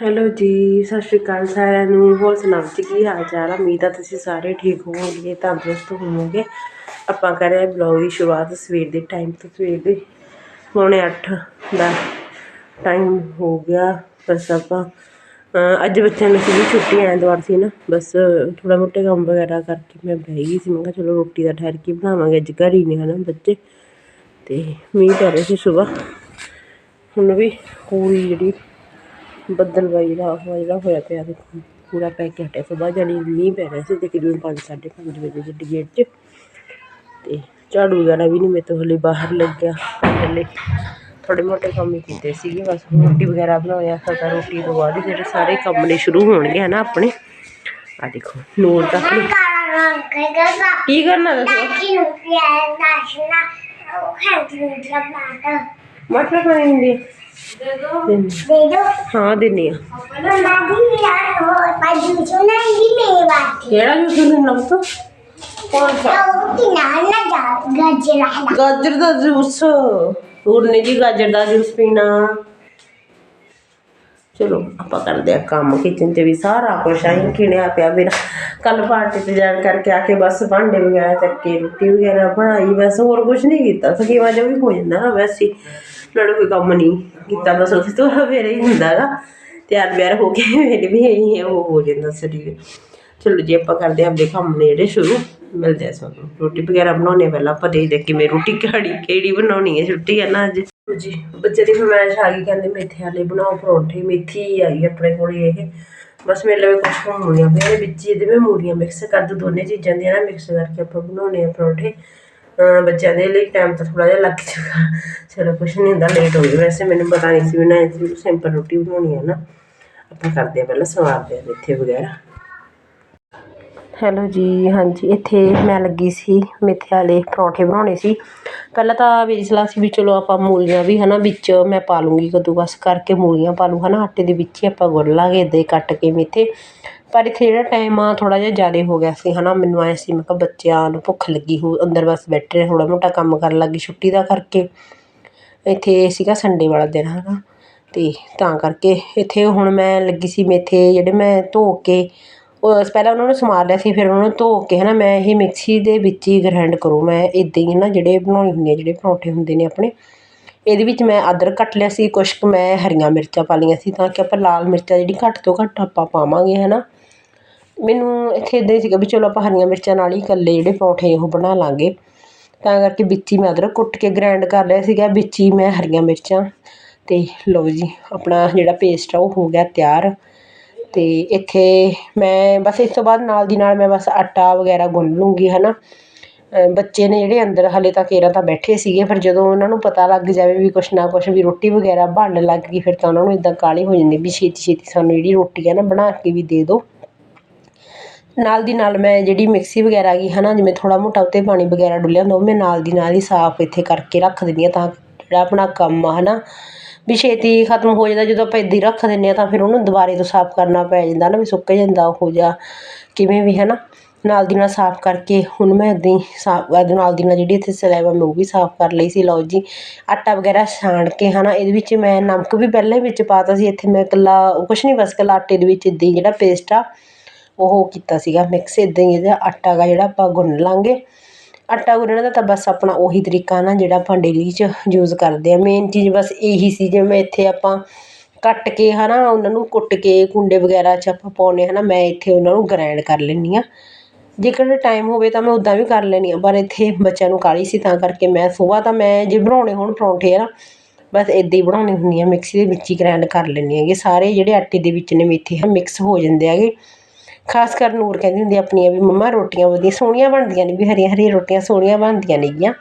Hello ਜੀ, ਸਤਿ ਸ਼੍ਰੀ ਅਕਾਲ ਸਾਰਿਆਂ ਨੂੰ। ਹੋਰ ਸੁਣਾਓ ਜੀ, ਕੀ ਹਾਲ ਚਾਲ? ਆ ਉਮੀਦ ਆ ਤੁਸੀਂ ਸਾਰੇ ਠੀਕ ਹੋਵੋਗੇ, ਤੰਦਰੁਸਤ ਹੋਵੋਗੇ। ਆਪਾਂ ਕਰ ਰਹੇ ਬਲੌਗ ਦੀ ਸ਼ੁਰੂਆਤ ਸਵੇਰ ਦੇ ਟਾਈਮ ਤੋਂ ਸਵੇਰ ਦੇ। ਪੌਣੇ ਅੱਠ ਦਾ ਟਾਈਮ ਹੋ ਗਿਆ। ਬਸ ਆਪਾਂ ਅੱਜ ਬੱਚਿਆਂ ਨੂੰ ਸੀਗੀ ਛੁੱਟੀ ਐਤਵਾਰ ਸੀ ਨਾ। ਬਸ ਥੋੜਾ ਮੋਟੇ ਕੰਮ ਵਗੈਰਾ ਕਰਕੇ ਮੈਂ ਬਹਿ ਗਈ ਸੀ। ਮੈਂ ਕਿਹਾ ਚਲੋ ਰੋਟੀ ਦਾ ਠਹਿਰ ਕੇ ਬਣਾਵਾਂਗੇ। ਅੱਜ ਘਰ ਹੀ ਨੇ ਹਨਾ ਬੱਚੇ। ਤੇ ਮੀਂਹ ਪੈ ਰਿਹਾ ਸੀ ਸਵੇਰ ਹੁਣ ਵੀ ਪੂਰੀ ਜਿਹੜੀ ਬੱਦਲਵਾਈ ਦਾ ਜਿਹੜਾ ਹੋਇਆ ਪਿਆ ਦੇਖੋ ਪੂਰਾ ਪੈ ਕੇ ਹਟਿਆ ਸੁਬਾਹ ਜਾਨੀ ਮੀਂਹ ਪੈ ਰਿਹਾ ਸੀ ਤਕਰੀਬਨ ਪੰਜ ਸਾਢੇ ਪੰਜ ਵਜੇ ਦੇ ਗੇਟ 'ਚ ਤੇ ਝਾੜੂ ਵਗੈਰਾ ਵੀ ਨਹੀਂ ਮੇਰੇ ਤੋਂ ਹਲੇ ਬਾਹਰ ਲੱਗਿਆ। ਹਲੇ ਥੋੜੇ ਮੋਟੇ ਕੰਮ ਹੀ ਕੀਤੇ ਸੀਗੇ ਬਸ ਰੋਟੀ ਵਗੈਰਾ ਬਣਾਉਣੀ ਆ ਤਾਂ ਰੋਟੀ ਤੋਂ ਬਾਅਦ ਜਿਹੜੇ ਸਾਰੇ ਕੰਮ ਨੇ ਸ਼ੁਰੂ ਹੋਣਗੇ ਹਨਾ ਆਪਣੇ। ਆ ਦੇਖੋ ਨੂਰ ਦਾ ਕੀ ਕਰਨਾ ਦੱਸੋ? ਮਟਰ ਹੁੰਦੀ ਦੇ ਦੋ ਦੇ ਦੋ ਹਾਂ ਦਿੰਨੀ ਆ ਮੈਂ ਵੀ ਯਾਰ ਹੋ ਬਾਜੂ ਸੁਣਾ ਹੀ ਮੇਰੇ ਬਾਤ ਕਿਹੜਾ ਜੂਸ ਦਿੰਨਾ ਪੁੱਤ ਕੌਣ ਸਾ ਉਹ ਕਿ ਨਾ ਨਾ ਜਾ ਗੱਜਰਾ ਹੈ ਗਾਜਰ ਦਾ ਜੂਸ ਹੋਰ ਨੇ ਜੀ ਗਾਜਰ ਦਾ ਜੂਸ ਪੀਣਾ ਚਲੋ ਆਪਾਂ ਕਰਦੇ ਆ ਕੰਮ ਕਿਚਨ 'ਚ ਵੀ ਸਾਰਾ ਕੁਛ ਆਈ ਖਿੜਿਆ ਪਿਆ ਮੇਰਾ ਕੱਲ ਪਾਰਟੀ ਤੇ ਜਾਣ ਕਰਕੇ ਆ ਕੇ ਬਸ ਭਾਂਡੇ ਵਗੈਰਾ ਚੱਕੇ ਰੋਟੀ ਵਗੈਰਾ ਬਣਾਈ ਬਸ ਹੋਰ ਕੁਛ ਨਹੀਂ ਕੀਤਾ ਥਕੇਵਾ ਜਿਹਾ ਵੀ ਹੋ ਜਾਂਦਾ ਨਾ ਵੈਸੇ ਹੀ। ਨਾਲੇ ਕੋਈ ਕੰਮ ਨਹੀਂ ਕੀਤਾ ਬਸ ਉਸ ਤੋਂ ਫੇਰ ਹੀ ਹੁੰਦਾ ਤਿਆਰ ਬਿਆਰ ਹੋ ਕੇ ਮੇਰੇ ਵੀ ਇਹੀ ਉਹ ਹੋ ਜਾਂਦਾ ਸਰੀਰ ਚਲੋ ਜੀ ਆਪਾਂ ਕਰਦੇ ਆਪਣੇ ਕੰਮ ਨੇ ਜਿਹੜੇ ਸ਼ੁਰੂ ਮਿਲਦੇ ਆ ਸਾਨੂੰ ਰੋਟੀ ਵਗੈਰਾ ਬਣਾਉਣੇ ਪਹਿਲਾਂ ਆਪਾਂ ਦੇਖਦੇ ਕਿਵੇਂ ਰੋਟੀ ਕਿਹੜੀ ਕਿਹੜੀ ਬਣਾਉਣੀ ਹੈ ਛੁੱਟੀ ਹੈ ਨਾ ਅੱਜ ਜੀ ਬੱਚੇ ਦੀ ਫਰਮਾਇਸ਼ ਆ ਗਈ ਕਹਿੰਦੇ ਮੇਥੇ ਵਾਲੇ ਬਣਾਓ ਪਰੌਂਠੇ ਮੇਥੀ ਆਈ ਆਪਣੇ ਕੋਲ ਇਹ ਬਸ ਮੇਰੇ ਲਈ ਕੁਝ ਹੋਣੀਆਂ ਪਈਆਂ ਨੇ ਵਿੱਚ ਇਹਦੇ ਵਿੱਚ ਮੂਲੀਆਂ ਮਿਕਸ ਕਰ ਦੋ ਦੋਨੇ ਚੀਜ਼ਾਂ ਦੀਆਂ ਨਾ ਮਿਕਸ ਕਰਕੇ ਆਪਾਂ ਬਣਾਉਣੇ ਆ ਪਰੌਂਠੇ ਬੱਚਿਆਂ ਦੇ ਲਈ ਟਾਈਮ ਤਾਂ ਥੋੜ੍ਹਾ ਜਿਹਾ ਲੱਗ ਜਾਊਗਾ ਚਲੋ ਕੁਛ ਨਹੀਂ ਹੁੰਦਾ ਲੇਟ ਹੋ ਗਏ ਵੈਸੇ ਮੈਨੂੰ ਪਤਾ ਨਹੀਂ ਸੀ ਬਣਾਈ ਸੀ ਸਿੰਪਲ ਰੋਟੀ ਬਣਾਉਣੀ ਹੈ ਨਾ। ਆਪਾਂ ਕਰਦੇ ਆ ਪਹਿਲਾਂ ਸਵਾਰਦੇ ਆ ਮੇਥੇ ਵਗੈਰਾ। ਹੈਲੋ ਜੀ, ਹਾਂਜੀ, ਇੱਥੇ ਮੈਂ ਲੱਗੀ ਸੀ ਮੇਥੇ ਵਾਲੇ ਪਰੌਂਠੇ ਬਣਾਉਣੇ ਸੀ। ਪਹਿਲਾਂ ਤਾਂ ਮੇਰੀ ਸਲਾਹ ਸੀ ਵੀ ਚਲੋ ਆਪਾਂ ਮੂਲੀਆਂ ਵੀ ਹਨਾ ਵਿੱਚ ਮੈਂ ਪਾ ਲੂੰਗੀ। ਕੱਦੂਕਸ ਕਰਕੇ ਮੂਲੀਆਂ ਪਾ ਲੂ ਹਨਾ, ਆਟੇ ਦੇ ਵਿੱਚ ਹੀ ਆਪਾਂ ਗੁੰਨ ਲਾਂਗੇ ਇੱਦਾਂ ਹੀ ਕੱਟ ਕੇ ਮੇਥੇ। ਪਰ ਇੱਥੇ ਜਿਹੜਾ ਟਾਈਮ ਆ, ਥੋੜ੍ਹਾ ਜਿਹਾ ਜ਼ਿਆਦਾ ਹੋ ਗਿਆ ਸੀ ਹੈ ਨਾ ਮੈਨੂੰ ਐਂ ਸੀ, ਮੈਂ ਕਿਹਾ ਬੱਚਿਆਂ ਨੂੰ ਭੁੱਖ ਲੱਗੀ ਹੋ ਅੰਦਰ ਬਸ ਬੈਠੇ ਥੋੜ੍ਹਾ ਮੋਟਾ ਕੰਮ ਕਰਨ ਲੱਗ ਗਈ ਛੁੱਟੀ ਦਾ ਕਰਕੇ। ਇੱਥੇ ਸੀਗਾ ਸੰਡੇ ਵਾਲਾ ਦਿਨ ਹੈ ਨਾ ਅਤੇ ਤਾਂ ਕਰਕੇ ਇੱਥੇ ਹੁਣ ਮੈਂ ਲੱਗੀ ਸੀ ਮੇਥੇ ਜਿਹੜੇ ਮੈਂ ਧੋ ਕੇ, ਉਹ ਪਹਿਲਾਂ ਉਹਨਾਂ ਨੂੰ ਸਮਾਰ ਲਿਆ ਸੀ, ਫਿਰ ਉਹਨਾਂ ਨੂੰ ਧੋ ਕੇ ਹੈ ਨਾ ਮੈਂ ਇਹ ਮਿਕਸੀ ਦੇ ਵਿੱਚ ਹੀ ਗ੍ਰੈਂਡ ਕਰੂ, ਮੈਂ ਇੱਦਾਂ ਹੀ ਨਾ ਜਿਹੜੇ ਬਣਾਉਣੇ ਹੁੰਦੇ ਆ, ਜਿਹੜੇ ਪਰੌਂਠੇ ਹੁੰਦੇ ਨੇ ਆਪਣੇ, ਇਹਦੇ ਵਿੱਚ ਮੈਂ ਅਦਰਕ ਕੱਟ ਲਿਆ ਸੀ, ਕੁਛ ਕੁ ਮੈਂ ਹਰੀਆਂ ਮਿਰਚਾਂ ਪਾ ਲਈਆਂ ਸੀ, ਤਾਂ ਕਿ ਆਪਾਂ ਲਾਲ ਮਿਰਚਾਂ ਜਿਹੜੀ ਘੱਟ ਤੋਂ ਘੱਟ ਆਪਾਂ ਪਾਵਾਂਗੇ ਹੈ ਨਾ ਮੈਨੂੰ ਇੱਥੇ ਇੱਦਾਂ ਹੀ ਸੀਗਾ ਵੀ ਚਲੋ ਆਪਾਂ ਹਰੀਆਂ ਮਿਰਚਾਂ ਨਾਲ ਹੀ ਇਕੱਲੇ ਜਿਹੜੇ ਪਰੌਂਠੇ ਉਹ ਬਣਾ ਲਵਾਂਗੇ ਤਾਂ ਕਰਕੇ ਵਿੱਚ ਹੀ ਮੈਂ ਅਦਰਕ ਕੁੱਟ ਕੇ ਗ੍ਰੈਂਡ ਕਰ ਲਿਆ ਸੀਗਾ, ਵਿੱਚ ਹੀ ਮੈਂ ਹਰੀਆਂ ਮਿਰਚਾਂ ਅਤੇ ਲਓ ਜੀ, ਆਪਣਾ ਜਿਹੜਾ ਪੇਸਟ ਆ ਉਹ ਹੋ ਗਿਆ ਤਿਆਰ। ਅਤੇ ਇੱਥੇ ਮੈਂ ਬਸ ਇਸ ਤੋਂ ਬਾਅਦ ਨਾਲ ਦੀ ਨਾਲ ਮੈਂ ਬਸ ਆਟਾ ਵਗੈਰਾ ਗੁੰਨ ਲੂੰਗੀ ਹੈ ਨਾ ਬੱਚੇ ਨੇ ਜਿਹੜੇ ਅੰਦਰ ਹਾਲੇ ਤਾਂ ਕੇਰਾਂ ਤਾਂ ਬੈਠੇ ਸੀਗੇ, ਫਿਰ ਜਦੋਂ ਉਹਨਾਂ ਨੂੰ ਪਤਾ ਲੱਗ ਜਾਵੇ ਵੀ ਕੁਛ ਨਾ ਕੁਛ ਵੀ ਰੋਟੀ ਵਗੈਰਾ ਬਣਨ ਲੱਗ ਗਈ, ਫਿਰ ਤਾਂ ਉਹਨਾਂ ਨੂੰ ਇੱਦਾਂ ਕਾਹਲੀ ਹੋ ਜਾਂਦੀ ਵੀ ਛੇਤੀ ਛੇਤੀ ਸਾਨੂੰ ਜਿਹੜੀ ਰੋਟੀ ਹੈ ਨਾ ਬਣਾ ਕੇ ਵੀ ਦੇ ਦਿਓ। ਨਾਲ ਦੀ ਨਾਲ ਮੈਂ ਜਿਹੜੀ ਮਿਕਸੀ ਵਗੈਰਾ ਗਈ ਨਾ ਜਿਵੇਂ ਥੋੜ੍ਹਾ ਮੋਟਾ ਉੱਤੇ ਪਾਣੀ ਵਗੈਰਾ ਡੁੱਲਿਆ ਹੁੰਦਾ, ਉਹ ਮੈਂ ਨਾਲ ਦੀ ਨਾਲ ਹੀ ਸਾਫ਼ ਇੱਥੇ ਕਰਕੇ ਰੱਖ ਦਿੰਦੀ ਹਾਂ ਤਾਂ ਜਿਹੜਾ ਆਪਣਾ ਕੰਮ ਆ ਹੈ ਨਾ ਵੀ ਛੇਤੀ ਖਤਮ ਹੋ ਜਾਂਦਾ, ਜਦੋਂ ਆਪਾਂ ਇੱਦਾਂ ਹੀ ਰੱਖ ਦਿੰਦੇ ਹਾਂ ਤਾਂ ਫਿਰ ਉਹਨੂੰ ਦੁਬਾਰੇ ਤੋਂ ਸਾਫ਼ ਕਰਨਾ ਪੈ ਜਾਂਦਾ ਨਾ, ਵੀ ਸੁੱਕ ਜਾਂਦਾ ਉਹ ਜਿਹਾ, ਕਿਵੇਂ ਵੀ ਹੈ ਨਾ ਨਾਲ ਦੀ ਨਾਲ ਸਾਫ਼ ਕਰਕੇ ਹੁਣ ਮੈਂ ਇੱਦਾਂ ਹੀ ਸਾਫ਼ ਨਾਲ ਦੀ ਨਾਲ ਜਿਹੜੀ ਇੱਥੇ ਸਲੈਬ ਮੈਂ ਉਹ ਵੀ ਸਾਫ਼ ਕਰ ਲਈ ਸੀ, ਲਓ ਜੀ, ਆਟਾ ਵਗੈਰਾ ਛਾਣ ਕੇ ਹੈ ਨਾ ਇਹਦੇ ਵਿੱਚ ਮੈਂ ਨਮਕ ਵੀ ਪਹਿਲਾਂ ਹੀ ਵਿੱਚ ਪਾਤਾ ਸੀ, ਇੱਥੇ ਮੈਂ ਇਕੱਲਾ ਕੁਛ ਨਹੀਂ ਬਸ ਇਕੱਲਾ ਆਟੇ ਦੇ ਵਿੱਚ ਇੱਦਾਂ ਹੀ ਜਿਹੜਾ ਪੇਸਟ ਆ ਉਹ ਕੀਤਾ ਸੀਗਾ ਮਿਕਸ ਇੱਦਾਂ ਹੀ ਇਹਦਾ ਆਟਾ ਗਾ ਜਿਹੜਾ ਆਪਾਂ ਗੁੰਨ ਲਵਾਂਗੇ ਆਟਾ ਗੁੰਨਣ ਦਾ ਤਾਂ ਬਸ ਆਪਣਾ ਉਹੀ ਤਰੀਕਾ ਨਾ, ਜਿਹੜਾ ਆਪਾਂ ਡੇਲੀ 'ਚ ਯੂਜ਼ ਕਰਦੇ ਹਾਂ ਮੇਨ ਚੀਜ਼ ਬਸ ਇਹੀ ਸੀ, ਜਿਵੇਂ ਇੱਥੇ ਆਪਾਂ ਕੱਟ ਕੇ ਹੈ ਨਾ ਉਹਨਾਂ ਨੂੰ ਕੁੱਟ ਕੇ ਕੁੰਡੇ ਵਗੈਰਾ 'ਚ ਆਪਾਂ ਪਾਉਂਦੇ ਹੈ ਨਾ, ਮੈਂ ਇੱਥੇ ਉਹਨਾਂ ਨੂੰ ਗ੍ਰਾਈਂਡ ਕਰ ਲੈਂਦੀ ਹਾਂ। ਜੇਕਰ ਟਾਈਮ ਹੋਵੇ ਤਾਂ ਮੈਂ ਉੱਦਾਂ ਵੀ ਕਰ ਲੈਂਦੀ ਹਾਂ, ਪਰ ਇੱਥੇ ਬੱਚਿਆਂ ਨੂੰ ਕਾਹਲੀ ਸੀ, ਤਾਂ ਕਰਕੇ ਮੈਂ ਸੁਬਾਹ ਤਾਂ ਮੈਂ ਜੇ ਬਣਾਉਣੇ ਹੋਣ ਪਰੌਂਠੇ ਹੈ ਨਾ, ਬਸ ਇੱਦਾਂ ਹੀ ਬਣਾਉਣੀ ਹੁੰਦੀ ਆ ਮਿਕਸੀ ਦੇ ਵਿੱਚ ਹੀ ਗ੍ਰਾਈਂਡ ਕਰ ਲੈਂਦੀ ਹੈਗੇ। ਸਾਰੇ ਜਿਹੜੇ ਆਟੇ ਦੇ ਵਿੱਚ ਨੇ ਮੇਥੇ ਆ ਮਿਕਸ ਹੋ ਜਾਂਦੇ ਹੈਗੇ। ਖਾਸ ਕਰ ਨੂਰ ਕਹਿੰਦੀ ਹੁੰਦੀ ਆਪਣੀਆਂ ਵੀ, ਮੰਮਾ ਰੋਟੀਆਂ ਵਧੀਆ ਸੋਹਣੀਆਂ ਬਣਦੀਆਂ ਨੇ, ਵੀ ਹਰੀਆਂ ਹਰੀਆਂ ਰੋਟੀਆਂ ਸੋਹਣੀਆਂ ਬਣਦੀਆਂ ਨੇਗੀਆਂ।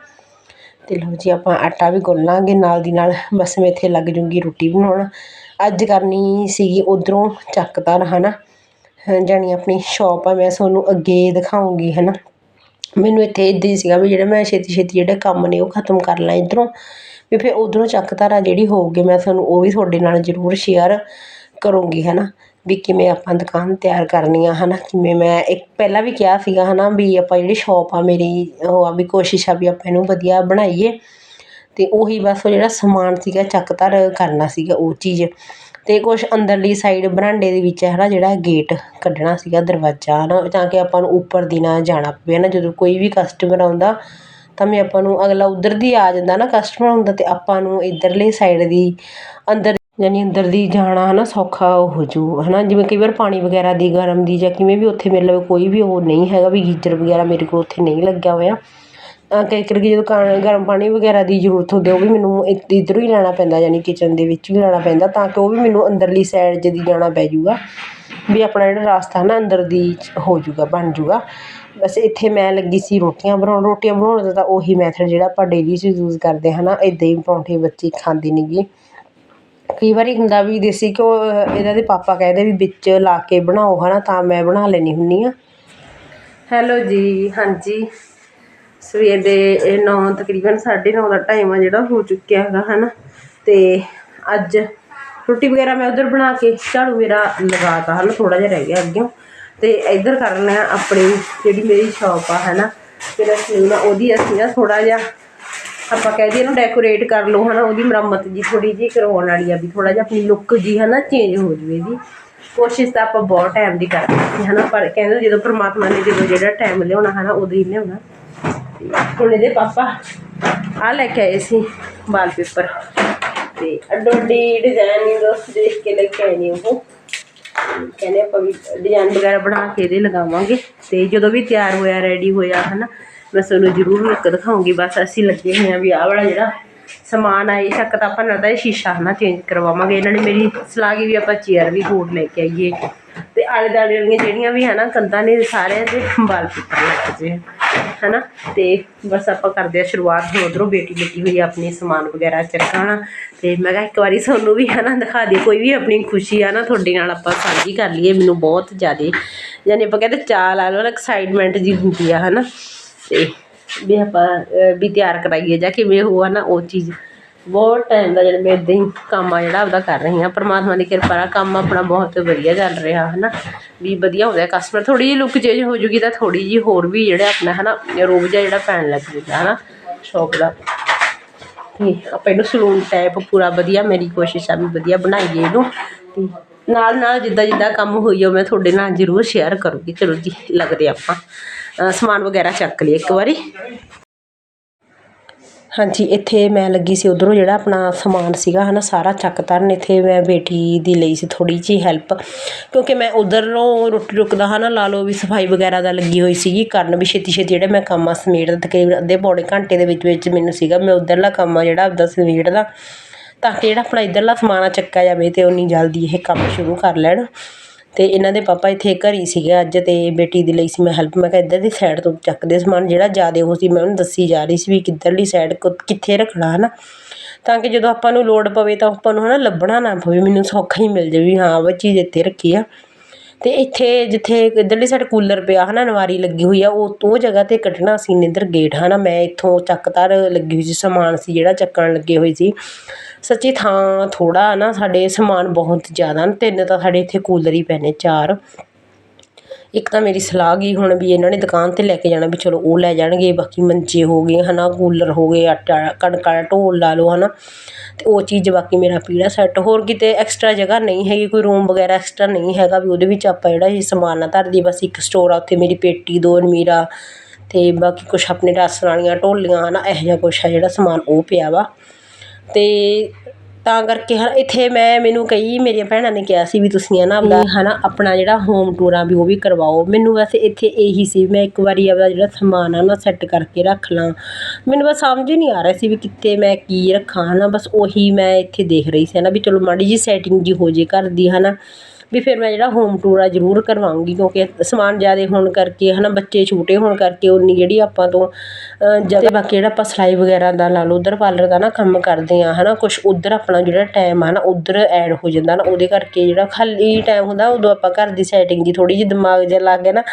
ਤੇ ਲਓ ਜੀ, ਆਪਾਂ ਆਟਾ ਵੀ ਗੁੰਨ ਲਾਂਗੇ, ਨਾਲ ਦੀ ਨਾਲ ਬਸ ਮੈਂ ਇੱਥੇ ਲੱਗ ਜੂੰਗੀ ਰੋਟੀ ਬਣਾਉਣ। ਅੱਜ ਕਰਨੀ ਸੀਗੀ ਉਧਰੋਂ ਚੱਕਤਾਰ ਹਨਾ? ਜਾਣੀ ਆਪਣੀ ਸ਼ਾਪ ਆ, ਮੈਂ ਤੁਹਾਨੂੰ ਅੱਗੇ ਦਿਖਾਉਂਗੀ, ਹਨਾ? ਮੈਨੂੰ ਇੱਥੇ ਇੱਦਾਂ ਹੀ ਸੀਗਾ ਵੀ ਜਿਹੜਾ ਮੈਂ ਛੇਤੀ ਛੇਤੀ ਜਿਹੜੇ ਕੰਮ ਨੇ ਉਹ ਖਤਮ ਕਰ ਲਾਂ ਇੱਧਰੋਂ। ਵੀ ਫਿਰ ਉਧਰੋਂ ਚੱਕਤਾਰਾ ਜਿਹੜੀ ਹੋਊਗੀ, ਮੈਂ ਤੁਹਾਨੂੰ ਉਹ ਵੀ ਤੁਹਾਡੇ ਨਾਲ ਜ਼ਰੂਰ ਸ਼ੇਅਰ ਕਰੂੰਗੀ, ਹਨਾ? ਵੀ ਕਿਵੇਂ ਆਪਾਂ ਦੁਕਾਨ ਤਿਆਰ ਕਰਨੀ ਆ ਹੈ ਨਾ ਕਿਵੇਂ ਮੈਂ ਇੱਕ ਪਹਿਲਾਂ ਵੀ ਕਿਹਾ ਸੀਗਾ ਹੈ ਨਾ ਵੀ ਆਪਾਂ ਜਿਹੜੀ ਸ਼ੋਪ ਆ ਮੇਰੀ, ਉਹ ਆ ਵੀ ਕੋਸ਼ਿਸ਼ ਆ ਵੀ ਆਪਾਂ ਇਹਨੂੰ ਵਧੀਆ ਬਣਾਈਏ। ਅਤੇ ਉਹੀ ਬਸ ਉਹ ਜਿਹੜਾ ਸਮਾਨ ਸੀਗਾ ਚੱਕ ਧਰ ਕਰਨਾ ਸੀਗਾ, ਉਹ ਚੀਜ਼। ਅਤੇ ਕੁਛ ਅੰਦਰਲੀ ਸਾਈਡ ਬਰਾਂਡੇ ਦੇ ਵਿੱਚ ਹੈ ਨਾ ਜਿਹੜਾ ਗੇਟ ਕੱਢਣਾ ਸੀਗਾ, ਦਰਵਾਜ਼ਾ ਹੈ ਨਾ ਤਾਂ ਕਿ ਆਪਾਂ ਨੂੰ ਉੱਪਰ ਦੀ ਨਾ ਜਾਣਾ ਪਵੇ ਹੈ ਨਾ ਜਦੋਂ ਕੋਈ ਵੀ ਕਸਟਮਰ ਆਉਂਦਾ, ਤਾਂ ਮੈਂ ਆਪਾਂ ਨੂੰ ਅਗਲਾ ਉੱਧਰ ਦੀ ਆ ਜਾਂਦਾ ਨਾ ਕਸਟਮਰ ਹੁੰਦਾ ਅਤੇ ਆਪਾਂ ਨੂੰ ਇੱਧਰਲੇ ਸਾਈਡ ਦੀ, ਅੰਦਰ ਯਾਨੀ ਅੰਦਰ ਦੀ ਜਾਣਾ ਹੈ ਨਾ ਸੌਖਾ ਹੋ ਜੂ ਹੈ ਨਾ ਜਿਵੇਂ ਕਈ ਵਾਰ ਪਾਣੀ ਵਗੈਰਾ ਦੀ ਗਰਮ ਦੀ ਜਾਂ ਕਿਵੇਂ ਵੀ ਉੱਥੇ ਮਤਲਬ ਕੋਈ ਵੀ ਉਹ ਨਹੀਂ ਹੈਗਾ ਵੀ ਗੀਜ਼ਰ ਵਗੈਰਾ ਮੇਰੇ ਕੋਲ ਉੱਥੇ ਨਹੀਂ ਲੱਗਿਆ ਹੋਇਆ। ਤਾਂ ਕਈ ਕਰਕੇ ਜਦੋਂ ਕਾ ਗਰਮ ਪਾਣੀ ਵਗੈਰਾ ਦੀ ਜ਼ਰੂਰਤ ਹੁੰਦੀ ਉਹ ਵੀ ਮੈਨੂੰ ਇ- ਇੱਧਰੋਂ ਹੀ ਲੈਣਾ ਪੈਂਦਾ ਯਾਨੀ ਕਿਚਨ ਦੇ ਵਿੱਚ ਵੀ ਲੈਣਾ ਪੈਂਦਾ ਤਾਂ ਕਿ ਉਹ ਵੀ ਮੈਨੂੰ ਅੰਦਰਲੀ ਸਾਈਡ 'ਚ ਜਾਣਾ ਪੈ ਜੂਗਾ। ਵੀ ਆਪਣਾ ਜਿਹੜਾ ਰਾਸਤਾ ਨਾ ਅੰਦਰ ਦੀ ਹੋ ਜੂਗਾ, ਬਣ ਜੂਗਾ। ਬਸ ਇੱਥੇ ਮੈਂ ਲੱਗੀ ਸੀ ਰੋਟੀਆਂ ਬਣਾਉਣ ਰੋਟੀਆਂ ਬਣਾਉਣ ਦਾ ਤਾਂ ਉਹੀ ਮੈਥਡ ਜਿਹੜਾ ਆਪਾਂ ਡੇਲੀ 'ਚ ਯੂਜ਼ ਕਰਦੇ ਹਾਂ ਨਾ ਇੱਦਾਂ ਹੀ ਪਰੌਂਠੇ ਬੱਚੇ ਖਾਂਦੇ ਨੇਗੇ। ਕਈ ਵਾਰੀ ਹੁੰਦਾ ਵੀ ਦੇਸੀ ਘਿਓ ਅਹ, ਇਹਨਾਂ ਦੇ ਪਾਪਾ ਕਹਿੰਦੇ ਵੀ ਵਿੱਚ ਲਾ ਕੇ ਬਣਾਓ ਹੈ ਨਾ ਤਾਂ ਮੈਂ ਬਣਾ ਲੈਂਦੀ ਹੁੰਦੀ ਹਾਂ। ਹੈਲੋ ਜੀ ਹਾਂਜੀ। ਸਵੇਰ ਦੇ ਇਹ ਨੌ ਤਕਰੀਬਨ 9:30 ਦਾ ਟਾਈਮ ਆ ਜਿਹੜਾ ਹੋ ਚੁੱਕਿਆ ਹੈਗਾ ਹੈ ਨਾ ਅਤੇ ਅੱਜ ਰੋਟੀ ਵਗੈਰਾ ਮੈਂ ਉਧਰ ਬਣਾ ਕੇ ਝਾੜੂ ਮੇਰਾ ਲਗਾਤਾ ਹੈ ਨਾ ਥੋੜ੍ਹਾ ਜਿਹਾ ਰਹਿ ਗਿਆ ਅੱਗੇ। ਅਤੇ ਇੱਧਰ ਕਰਨਾ ਹੈ ਆਪਣੀ ਜਿਹੜੀ ਮੇਰੀ ਸ਼ੌਪ ਆ ਹੈ ਨਾ ਮੇਰਾ ਸਲੂਨ ਆ ਉਹਦੀ ਅਸੀਂ ਨਾ ਥੋੜ੍ਹਾ ਜਿਹਾ ਆਪਾਂ ਕਹਿ ਦਈਏ ਇਹਨੂੰ ਡੈਕੋਰੇਟ ਕਰ ਲਓ, ਹਨਾ, ਉਹਦੀ ਮੁਰੰਮਤ ਜੀ ਥੋੜੀ ਜਿਹੀ ਕਰਵਾਉਣ ਵਾਲੀ ਆ ਵੀ ਥੋੜਾ ਜਿਹਾ ਆਪਣੀ ਲੁੱਕ ਜੀ, ਹਨਾ ਚੇਂਜ ਹੋ ਜਵੇ ਇਹਦੀ। ਕੋਸ਼ਿਸ਼ ਤਾਂ ਆਪਾਂ ਬਹੁਤ ਟਾਈਮ ਦੀ ਕਰਦੇ ਸੀ, ਹਨਾ, ਪਰ ਕਹਿੰਦੇ ਜਦੋਂ ਪ੍ਰਮਾਤਮਾ ਨੇ ਜਦੋਂ ਜਿਹੜਾ ਟਾਈਮ ਲਿਆਉਣਾ, ਹਨਾ, ਉਦੋਂ ਹੀ ਲਿਆਉਣਾ। ਤੇ ਹੁਣ ਇਹਦੇ ਪਾਪਾ ਆ ਲੈ ਕੇ ਆਏ ਸੀ ਵਾਲਪੇਪਰ ਤੇ ਅੱਡੋ ਅੱਡੀ ਡਿਜ਼ਾਈਨਿੰਗ ਦੇਖ ਕੇ ਲੈ ਕੇ ਆਏ ਨੇ ਉਹ। ਕਹਿੰਦੇ ਆਪਾਂ ਵੀ ਡਿਜ਼ਾਈਨ ਵਗੈਰਾ ਬਣਾ ਕੇ ਇਹਦੇ ਲਗਾਵਾਂਗੇ। ਤੇ ਜਦੋਂ ਵੀ ਤਿਆਰ ਹੋਇਆ ਰੈਡੀ ਹੋਇਆ, ਹਨਾ ਮੈਂ ਤੁਹਾਨੂੰ ਜ਼ਰੂਰ ਲੁੱਕ ਦਿਖਾਉਂਗੀ, ਬਸ ਅਸੀਂ ਲੱਗੇ ਹੋਏ ਆ ਵੀ ਆਹ ਵਾਲਾ ਜਿਹੜਾ ਸਮਾਨ ਆਏ ਸ਼ੱਕ ਤਾਂ ਆਪਾਂ ਲੱਗਦਾ ਇਹ ਸ਼ੀਸ਼ਾ ਹਨਾ ਚੇਂਜ ਕਰਵਾਵਾਂਗੇ। ਇਹਨਾਂ ਨੇ ਮੇਰੀ ਸਲਾਹ ਕੀ ਵੀ ਆਪਾਂ ਚੇਅਰ ਵੀ ਹੋਰ ਲੈ ਕੇ ਆਈਏ। ਤੇ ਆਲੇ ਦੁਆਲੇ ਵਾਲੀਆਂ ਜਿਹੜੀਆਂ ਵੀ ਹਨਾ ਕੰਧਾਂ ਨੇ ਸਾਰਿਆਂ ਦੇ ਵਾਲ ਪੇਪਰ ਲੱਗ ਜੇ ਹਨਾ। ਤੇ ਬਸ ਆਪਾਂ ਕਰਦੇ ਆ ਸ਼ੁਰੂਆਤ, ਹੁਣ ਉਧਰੋਂ ਬੇਟੀ ਲੱਗੀ ਹੋਈ ਆ, ਆਪਣੀ ਸਮਾਨ ਵਗੈਰਾ ਚੱਕਣਾ ਤੇ ਮੈਂ ਕਿਹਾ ਇੱਕ ਵਾਰੀ ਤੁਹਾਨੂੰ ਵੀ ਹਨਾ ਦਿਖਾ ਦੇ ਕੋਈ ਵੀ ਆਪਣੀ ਖੁਸ਼ੀ ਆ ਨਾ, ਤੁਹਾਡੇ ਨਾਲ ਆਪਾਂ ਸਾਂਝੀ ਕਰ ਲਈਏ, ਮੈਨੂੰ ਬਹੁਤ ਜ਼ਿਆਦਾ, ਯਾਨੀ ਆਪਾਂ ਕਹਿੰਦੇ ਚਾਹ ਲਾ ਲਓ ਐਕਸਾਈਟਮੈਂਟ ਜੀ ਹੁੰਦੀ ਆ, ਹਨਾ। ਤੇ ਵੀ ਆਪਾਂ ਅਹ, ਵੀ ਤਿਆਰ ਕਰਾਈਏ ਜਾਂ ਕਿਵੇਂ ਹੋਆ ਨਾ ਉਹ ਚੀਜ਼ ਬਹੁਤ ਟਾਈਮ ਦਾ ਜਿਹੜਾ ਮੈਂ ਇਦਾਂ ਹੀ ਕੰਮ ਆ ਜਿਹੜਾ ਆਪਦਾ ਕਰ ਰਹੀ ਹਾਂ। ਪਰਮਾਤਮਾ ਦੀ ਕਿਰਪਾ ਨਾਲ ਕੰਮ ਆਪਣਾ ਬਹੁਤ ਵਧੀਆ ਚੱਲ ਰਿਹਾ ਹਨਾ? ਵੀ ਵਧੀਆ ਹੋ ਗਿਆ ਕਸਟਮਰ ਥੋੜੀ ਜਿਹੀ ਲੁੱਕ ਚੇਂਜ ਹੋ ਜੂਗੀ ਤਾਂ ਥੋੜੀ ਜਿਹੀ ਹੋਰ ਵੀ ਜਿਹੜਾ ਆਪਣਾ ਹਨਾ ਰੋਬ ਜਿਹਾ ਜਿਹੜਾ ਪੈਣ ਲੱਗ ਜੂਗਾ ਹਨਾ ਸ਼ੌਪ ਦਾ। ਤੇ ਆਪਾਂ ਇਹਨੂੰ ਸਲੂਨ ਟਾਈਪ ਪੂਰਾ ਵਧੀਆ ਮੇਰੀ ਕੋਸ਼ਿਸ਼ ਆ ਵੀ ਵਧੀਆ ਬਣਾਈਏ ਇਹਨੂੰ। ਤੇ ਨਾਲ ਨਾਲ ਜਿੱਦਾਂ ਜਿੱਦਾਂ ਕੰਮ ਹੋਈ ਉਹ ਮੈਂ ਤੁਹਾਡੇ ਨਾਲ ਜ਼ਰੂਰ ਸ਼ੇਅਰ ਕਰੂੰਗੀ। ਚਲੋ ਜੀ ਲੱਗਦੇ ਆਪਾਂ। ਸਮਾਨ ਵਗੈਰਾ ਚੱਕ ਲਈਏ ਇੱਕ ਵਾਰੀ। ਹਾਂਜੀ, ਇੱਥੇ ਮੈਂ ਲੱਗੀ ਸੀ ਉਧਰੋਂ ਜਿਹੜਾ ਆਪਣਾ ਸਮਾਨ ਸੀਗਾ, ਹਨਾ, ਸਾਰਾ ਚੱਕ ਧਰਨ। ਇੱਥੇ ਮੈਂ ਬੇਟੀ ਦੀ ਲਈ ਸੀ ਥੋੜੀ ਜਿਹੀ ਹੈਲਪ ਕਿਉਂਕਿ ਮੈਂ ਉਧਰੋਂ ਰੋਟੀ ਰੁਕਦਾ, ਹਨਾ, ਲਾ ਲਓ ਵੀ ਸਫ਼ਾਈ ਵਗੈਰਾ ਦਾ ਲੱਗੀ ਹੋਈ ਸੀਗੀ। ਕਰਨ ਵੀ ਛੇਤੀ ਛੇਤੀ ਜਿਹੜਾ ਮੈਂ ਕੰਮ ਆ ਸਮੇਟ ਤਕਰੀਬਨ ਅੱਧੇ ਪੌਣੇ ਘੰਟੇ ਦੇ ਵਿੱਚ ਵਿੱਚ ਮੈਨੂੰ ਸੀਗਾ, ਮੈਂ ਉਧਰਲਾ ਕੰਮ ਆ ਜਿਹੜਾ ਆਪਦਾ ਸਮੇਟ ਦਾ, ਤਾਂ ਕਿ ਜਿਹੜਾ ਆਪਣਾ ਇੱਧਰਲਾ ਸਮਾਨ ਆ ਚੱਕਿਆ ਜਾਵੇ ਤੇ ਉਨੀ ਜਲਦੀ ਇਹ ਕੰਮ ਸ਼ੁਰੂ ਕਰ ਲੈਣ। ਅਤੇ ਇਹਨਾਂ ਦੇ ਪਾਪਾ ਇੱਥੇ ਘਰ ਹੀ ਸੀਗੇ ਅੱਜ ਅਤੇ ਬੇਟੀ ਦੇ ਲਈ ਸੀ ਮੈਂ ਹੈਲਪ ਮੈਂ ਕਿਹਾ ਇੱਧਰ ਦੀ ਸਾਈਡ ਤੋਂ ਚੱਕਦੇ ਸਮਾਨ ਜਿਹੜਾ ਜ਼ਿਆਦਾ ਉਹ ਸੀ, ਮੈਂ ਉਹਨੂੰ ਦੱਸੀ ਜਾ ਰਹੀ ਸੀ ਵੀ ਕਿੱਧਰਲੀ ਸਾਈਡ ਕਿੱਥੇ ਰੱਖਣਾ ਹੈ ਨਾ ਤਾਂ ਕਿ ਜਦੋਂ ਆਪਾਂ ਨੂੰ ਲੋੜ ਪਵੇ ਤਾਂ ਆਪਾਂ ਨੂੰ ਹੈ ਨਾ ਲੱਭਣਾ ਨਾ ਪਵੇ, ਮੈਨੂੰ ਸੌਖਾ ਹੀ ਮਿਲ ਜਾਵੇ ਵੀ ਹਾਂ ਉਹ ਚੀਜ਼ ਇੱਥੇ ਰੱਖੀ ਆ। ਅਤੇ ਇੱਥੇ ਜਿੱਥੇ ਇੱਧਰਲੀ ਸਾਈਡ ਕੂਲਰ ਪਿਆ ਹੈ ਨਾ ਨਵਾਰੀ ਲੱਗੀ ਹੋਈ ਆ, ਉਹ ਉਹ ਜਗ੍ਹਾ ਤੇ ਕੱਢਣਾ ਸੀ ਨਿੱਧਰ ਗੇਟ ਹੈ ਨਾ ਮੈਂ ਇੱਥੋਂ ਚੱਕ ਚੱਕਤਾਰ ਲੱਗੀ ਹੋਈ ਸੀ, ਸਮਾਨ ਸੀ ਜਿਹੜਾ ਚੱਕਣ ਲੱਗੇ ਹੋਏ ਸੀ। ਸੱਚੀ ਥਾਂ ਥੋੜਾ ਨਾ ਸਾਡੇ ਸਮਾਨ ਬਹੁਤ ਜ਼ਿਆਦਾ ਤਿੰਨ ਤਾਂ ਸਾਡੇ ਇੱਥੇ ਕੂਲਰ ਹੀ ਪਏ ਨੇ ਚਾਰ। ਇੱਕ ਤਾਂ ਮੇਰੀ ਸਲਾਹ ਗਈ ਹੁਣ ਵੀ ਇਹਨਾਂ ਨੇ ਦੁਕਾਨ ਤੇ ਲੈ ਕੇ ਜਾਣਾ ਵੀ ਚਲੋ ਉਹ ਲੈ ਜਾਣਗੇ, ਬਾਕੀ ਮੰਜੇ ਹੋ ਗਏ ਹੈ ਨਾ ਕੂਲਰ ਹੋ ਗਏ, ਆਟਾ, ਕਣਕ ਵਾਲਾ ਢੋਲ ਲਾ ਲਓ ਹੈ ਨਾ ਅਤੇ ਉਹ ਚੀਜ਼ ਬਾਕੀ ਮੇਰਾ ਪੀੜਾ ਸੈੱਟ ਹੋਰ ਕਿਤੇ ਐਕਸਟਰਾ ਜਗ੍ਹਾ ਨਹੀਂ ਹੈਗੀ, ਕੋਈ ਰੂਮ ਵਗੈਰਾ ਐਕਸਟਰਾ ਨਹੀਂ ਹੈਗਾ ਵੀ ਉਹਦੇ ਵਿੱਚ ਆਪਾਂ ਜਿਹੜਾ ਇਹ ਸਮਾਨ ਨਾ ਧਰਦੀ ਬਸ ਇੱਕ ਸਟੋਰ ਆ, ਉੱਥੇ ਮੇਰੀ ਪੇਟੀ, ਦੋ ਅਲਮੀਰਾ ਅਤੇ ਬਾਕੀ ਕੁਛ ਆਪਣੇ ਰਾਸਣ ਵਾਲੀਆਂ ਢੋਲੀਆਂ ਹੈ ਨਾ ਇਹੋ ਜਿਹਾ ਕੁਛ ਆ ਜਿਹੜਾ ਸਮਾਨ ਉਹ ਪਿਆ ਵਾ। ਅਤੇ ਤਾਂ ਕਰਕੇ ਹ ਇੱਥੇ ਮੈਂ ਮੈਨੂੰ ਕਈ ਮੇਰੀਆਂ ਭੈਣਾਂ ਨੇ ਕਿਹਾ ਸੀ ਵੀ ਤੁਸੀਂ ਨਾ ਆਪਦਾ ਹੈ। ਨਾ ਆਪਣਾ ਜਿਹੜਾ ਹੋਮ ਟੂਰ ਆ ਵੀ ਉਹ ਵੀ ਕਰਵਾਓ। ਮੈਨੂੰ ਵੈਸੇ ਇੱਥੇ ਇਹੀ ਸੀ ਮੈਂ ਇੱਕ ਵਾਰੀ ਆਪਦਾ ਜਿਹੜਾ ਸਮਾਨ ਆ ਨਾ ਸੈੱਟ ਕਰਕੇ ਰੱਖ ਲਾਂ। ਮੈਨੂੰ ਬਸ ਸਮਝ ਹੀ ਨਹੀਂ ਆ ਰਿਹਾ ਸੀ ਵੀ ਕਿੱਥੇ ਮੈਂ ਕੀ ਰੱਖਾਂ ਹੈ ਨਾ ਬਸ ਉਹੀ ਮੈਂ ਇੱਥੇ ਦੇਖ ਰਹੀ ਸੀ ਹੈ ਨਾ ਵੀ ਚਲੋ ਮਾੜੀ ਜੀ ਸੈਟਿੰਗ ਜੀ ਹੋ ਜੇ ਘਰ ਦੀ ਹੈ ਨਾ ਵੀ ਫਿਰ ਮੈਂ ਜਿਹੜਾ ਹੋਮ ਟੂਰ ਆ ਜ਼ਰੂਰ ਕਰਵਾਉਂਗੀ ਕਿਉਂਕਿ ਸਮਾਨ ਜ਼ਿਆਦਾ ਹੋਣ ਕਰਕੇ ਹੈ ਨਾ ਬੱਚੇ ਛੋਟੇ ਹੋਣ ਕਰਕੇ ਉਨੀ ਜਿਹੜੀ ਆਪਾਂ ਤੋਂ ਅਹ, ਜਗ੍ਹਾ ਬਾਕੀ ਜਿਹੜਾ ਆਪਾਂ ਸਿਲਾਈ ਵਗੈਰਾ ਦਾ ਲਾ ਲਓ ਉਧਰ ਪਾਰਲਰ ਦਾ ਨਾ ਕੰਮ ਕਰਦੇ ਹਾਂ ਹੈ ਨਾ ਕੁਛ ਉੱਧਰ ਆਪਣਾ ਜਿਹੜਾ ਟਾਈਮ ਆ ਨਾ ਉੱਧਰ ਐਡ ਹੋ ਜਾਂਦਾ ਨਾ ਉਹਦੇ ਕਰਕੇ ਜਿਹੜਾ ਖਾਲੀ ਟਾਈਮ ਹੁੰਦਾ ਉਦੋਂ ਆਪਾਂ ਘਰ ਦੀ ਸੈਟਿੰਗ ਜੀ ਥੋੜ੍ਹੀ ਜਿਹੀ ਦਿਮਾਗ ਜਿਹਾ ਲੱਗ ਗਿਆ ਨਾ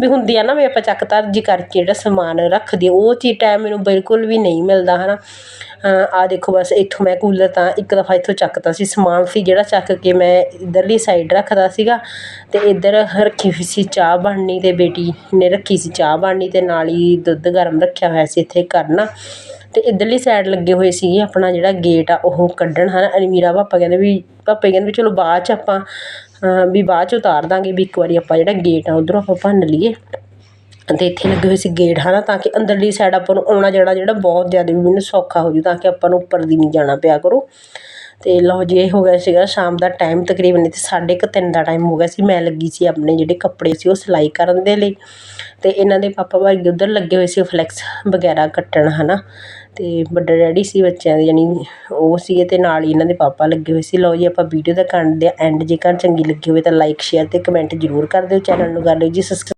ਵੀ ਹੁੰਦੀ ਆ ਨਾ ਵੀ ਆਪਾਂ ਚੱਕ ਧਰ ਜੀ ਕਰਕੇ ਜਿਹੜਾ ਸਮਾਨ ਰੱਖਦੇ ਉਹ ਚੀਜ਼ ਟਾਈਮ ਮੈਨੂੰ ਬਿਲਕੁਲ ਵੀ ਨਹੀਂ ਮਿਲਦਾ ਹੈ ਨਾ ਆਹ ਦੇਖੋ ਬਸ ਇੱਥੋਂ ਮੈਂ ਕੂਲਰ ਤਾਂ ਇੱਕ ਦਫਾ ਇੱਥੋਂ ਚੱਕਤਾ ਸੀ ਸਮਾਨ ਸੀ ਜਿਹੜਾ ਚੱਕ ਕੇ ਮੈਂ ਇੱਧਰਲੀ ਸਾਈਡ ਰੱਖ ਰੱਖਦਾ ਸੀਗਾ ਅਤੇ ਇੱਧਰ ਰੱਖੀ ਹੋਈ ਸੀ ਚਾਹ ਬਣਨੀ ਅਤੇ ਬੇਟੀ ਨੇ ਰੱਖੀ ਸੀ ਚਾਹ ਬਣਨੀ ਅਤੇ ਨਾਲ ਹੀ ਦੁੱਧ ਗਰਮ ਰੱਖਿਆ ਹੋਇਆ ਸੀ ਇੱਥੇ ਕਰਨਾ। ਅਤੇ ਇੱਧਰਲੀ ਸਾਈਡ ਲੱਗੇ ਹੋਏ ਸੀਗੇ ਆਪਣਾ ਜਿਹੜਾ ਗੇਟ ਆ ਉਹ ਕੱਢਣ ਹੈ ਨਾ ਅਲਮੀਰਾ ਪਾਪਾ ਕਹਿੰਦੇ ਵੀ, ਪਾਪਾ ਕਹਿੰਦੇ ਵੀ ਚਲੋ ਬਾਅਦ ਚ ਆਪਾਂ ਵੀ ਬਾਅਦ ਚ ਉਤਾਰ ਦਾਂਗੇ ਵੀ ਇੱਕ ਵਾਰੀ ਆਪਾਂ ਜਿਹੜਾ ਗੇਟ ਆ ਉੱਧਰੋਂ ਆਪਾਂ ਭੰਨ ਲਈਏ। ਅਤੇ ਇੱਥੇ ਲੱਗੇ ਹੋਏ ਸੀ ਗੇਟ ਹੈ ਨਾ ਤਾਂ ਕਿ ਅੰਦਰਲੀ ਸਾਈਡ ਆਪਾਂ ਨੂੰ ਆਉਣਾ ਜਾਣਾ ਜਿਹੜਾ ਬਹੁਤ ਜ਼ਿਆਦਾ ਵੀ ਮੈਨੂੰ ਸੌਖਾ ਹੋ ਜੂ ਤਾਂ ਕਿ ਆਪਾਂ ਨੂੰ ਉੱਪਰ ਦੀ ਨਹੀਂ ਜਾਣਾ ਪਿਆ ਕਰੋ। ਅਤੇ ਲਓ ਜੀ, ਇਹ ਹੋ ਗਿਆ ਸੀਗਾ ਸ਼ਾਮ ਦਾ ਟਾਈਮ ਤਕਰੀਬਨ ਇੱਥੇ ਸਾਢੇ ਕੁ ਤਿੰਨ ਦਾ ਟਾਈਮ ਹੋ ਗਿਆ ਸੀ। ਮੈਂ ਲੱਗੀ ਸੀ ਆਪਣੇ ਜਿਹੜੇ ਕੱਪੜੇ ਸੀ, ਉਹ ਸਿਲਾਈ ਕਰਨ ਦੇ ਲਈ। ਅਤੇ ਇਹਨਾਂ ਦੇ ਪਾਪਾ ਭਾਈ ਉੱਧਰ ਲੱਗੇ ਹੋਏ ਸੀ ਫਲੈਕਸ ਵਗੈਰਾ ਕੱਟਣ ਹੈ ਨਾ ਅਤੇ ਵੱਡਾ ਡੈਡੀ ਸੀ ਬੱਚਿਆਂ ਦੇ ਯਾਨੀ ਉਹ ਸੀਗੇ ਅਤੇ ਨਾਲ ਹੀ ਇਹਨਾਂ ਦੇ ਪਾਪਾ ਲੱਗੇ ਹੋਏ ਸੀ। ਲਓ ਜੀ, ਆਪਾਂ ਵੀਡੀਓ ਦਾ ਕਰਨ ਦੇ ਐਂਡ ਜੇਕਰ ਚੰਗੀ ਲੱਗੀ ਹੋਵੇ ਤਾਂ ਲਾਈਕ ਸ਼ੇਅਰ ਅਤੇ ਕਮੈਂਟ ਜ਼ਰੂਰ ਕਰ ਦਿਓ ਚੈਨਲ ਨੂੰ ਕਰ ਲਿਓ ਜੀ ਸਬਸਕ੍ਰਾਈਬ